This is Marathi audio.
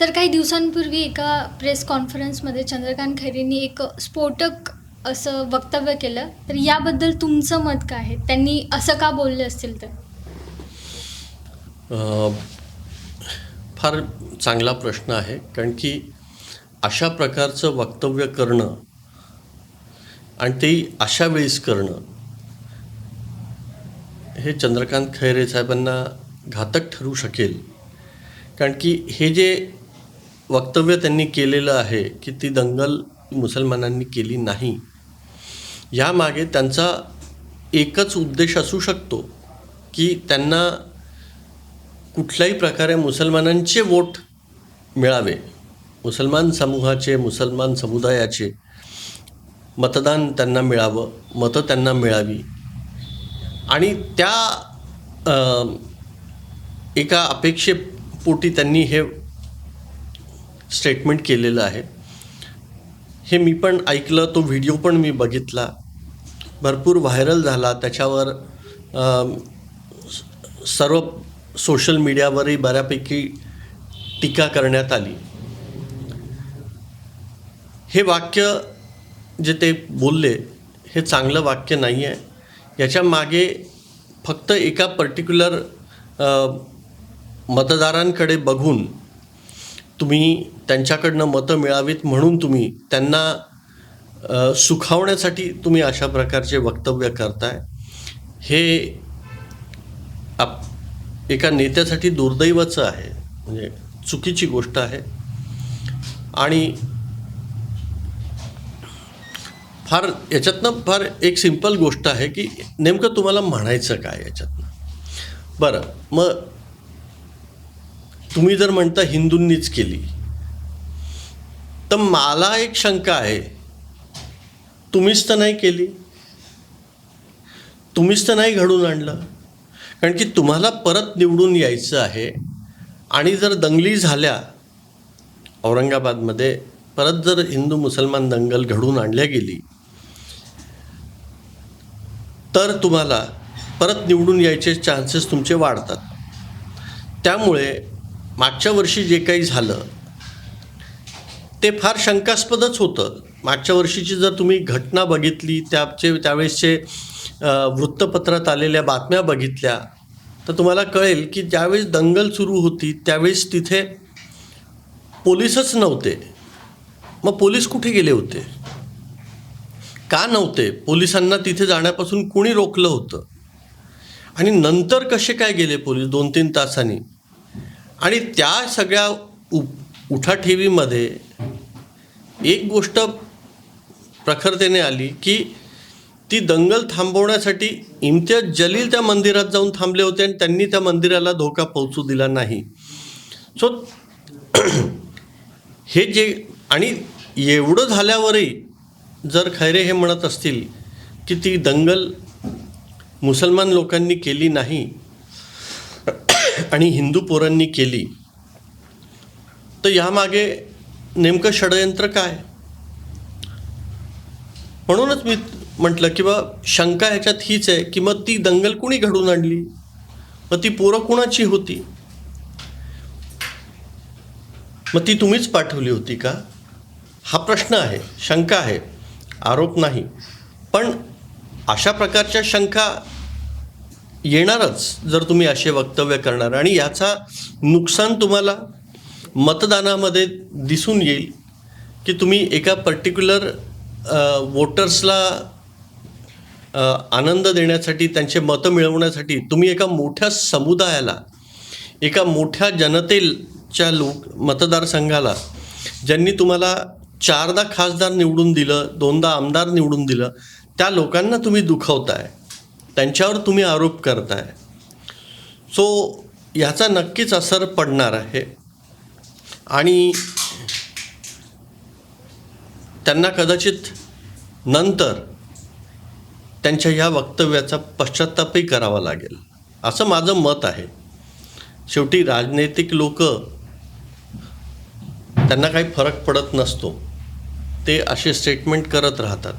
सर काही दिवसांपूर्वी एका प्रेस कॉन्फरन्समध्ये चंद्रकांत खैरेंनी एक स्फोटक असं वक्तव्य केलं. तर याबद्दल तुमचं मत काय आहे? त्यांनी असं का बोलले असतील तर? फार चांगला प्रश्न आहे. कारण की अशा प्रकारचं वक्तव्य करणं आणि ते अशा वेळेस करणं हे चंद्रकांत खैरे साहेबांना घातक ठरू शकेल. कारण की हे जे वक्तव्य त्यांनी केलेलं आहे की ती दंगल मुसलमानांनी केली नाही. यामागे त्यांचा एकच उद्देश असू शकतो की त्यांना कुठल्याही प्रकारे मुसलमानांचे वोट मिळावे. मुसलमान समूहाचे मुसलमान समुदायाचे मतदान त्यांना मिळावं मतं त्यांना मिळावी. आणि त्या एका अपेक्षेपोटी त्यांनी हे स्टेटमेंट केलेलं आहे. हे मी पण ऐकलं तो व्हिडिओ पण मी बघितला. भरपूर व्हायरल झाला. त्याच्यावर सर्व सोशल मीडियावरही बऱ्यापैकी टीका करण्यात आली. हे वाक्य जे ते बोलले हे चांगलं वाक्य नाही आहे. याच्या मागे फक्त एका पर्टिक्युलर मतदारांकडे बघून तुम्ही त्यांच्याकडनं मतं मिळावीत म्हणून तुम्ही त्यांना सुखावण्यासाठी तुम्ही अशा प्रकारचे वक्तव्य करताय. हे आप एका नेत्यासाठी दुर्दैवाचं आहे. म्हणजे चुकीची गोष्ट आहे. आणि फार याच्यातनं फार एक सिंपल गोष्ट आहे की नेमकं तुम्हाला म्हणायचं काय याच्यातनं? बरं मग तुम्ही जर म्हणता हिंदूंनीच केली तर मला एक शंका आहे. तुम्हीच तर नाही केली. तुम्हीच तर नाही घडून आणलं. कारण की तुम्हाला परत निवडून यायचं आहे आणि जर दंगली झाल्या औरंगाबादमध्ये परत जर हिंदू मुसलमान दंगल घडून आणल्या गेली तर तुम्हाला परत निवडून यायचे चान्सेस तुमचे वाढतात. त्यामुळे मागच्या वर्षी जे काही झालं ते फार शंकास्पदच होतं. मागच्या वर्षीची जर तुम्ही घटना बघितली त्याचे त्यावेळेसचे वृत्तपत्रात आलेल्या बातम्या बघितल्या तर तुम्हाला कळेल की ज्यावेळेस दंगल सुरू होती त्यावेळेस तिथे पोलीसच नव्हते. मग पोलीस कुठे गेले होते? का नव्हते? पोलिसांना तिथे जाण्यापासून कुणी रोखलं होतं? आणि नंतर कसे काय गेले पोलीस दोन तीन तासांनी? आणि त्या सगळ्या उ उठाठेवीमध्ये एक गोष्ट प्रखरतेने आली की ती दंगल थांबवण्यासाठी इम्तियाज जलील त्या मंदिरात जाऊन थांबले होते आणि त्यांनी त्या मंदिराला धोका पोहोचू दिला नाही. सो हे जे आणि एवढं झाल्यावरही जर खैरे हे म्हणत असतील की ती दंगल मुसलमान लोकांनी केली नाही आणि हिंदू पोरांनी केली तर यामागे नेमकं षडयंत्र काय? म्हणूनच मी म्हटलं की बा शंका ह्याच्यात हीच आहे की मग ती दंगल कुणी घडून आणली? मग ती पोरं कुणाची होती? मग ती तुम्हीच पाठवली होती का? हा प्रश्न आहे शंका आहे आरोप नाही. पण अशा प्रकारच्या शंका येणारच जर तुम्ही असे वक्तव्य करणार. आणि याचा नुकसान तुम्हाला मतदानामध्ये दिसून येईल की तुम्ही एका पर्टिक्युलर वोटर्सला आनंद देण्यासाठी त्यांचे मतं मिळवण्यासाठी तुम्ही एका मोठ्या समुदायाला एका मोठ्या जनतेच्या लोक मतदारसंघाला ज्यांनी तुम्हाला चारदा खासदार निवडून दिलं दोनदा आमदार निवडून दिलं त्या लोकांना तुम्ही दुखवताय. त्यांच्यावर तुम्ही आरोप करताय. सो ह्याचा नक्कीच असर पडणार आहे. आणि त्यांना कदाचित नंतर त्यांच्या ह्या वक्तव्याचा पश्चातापही करावा लागेल. असं माझं मत आहे. शेवटी राजनैतिक लोक त्यांना काही फरक पडत नसतो. ते असे स्टेटमेंट करत राहतात.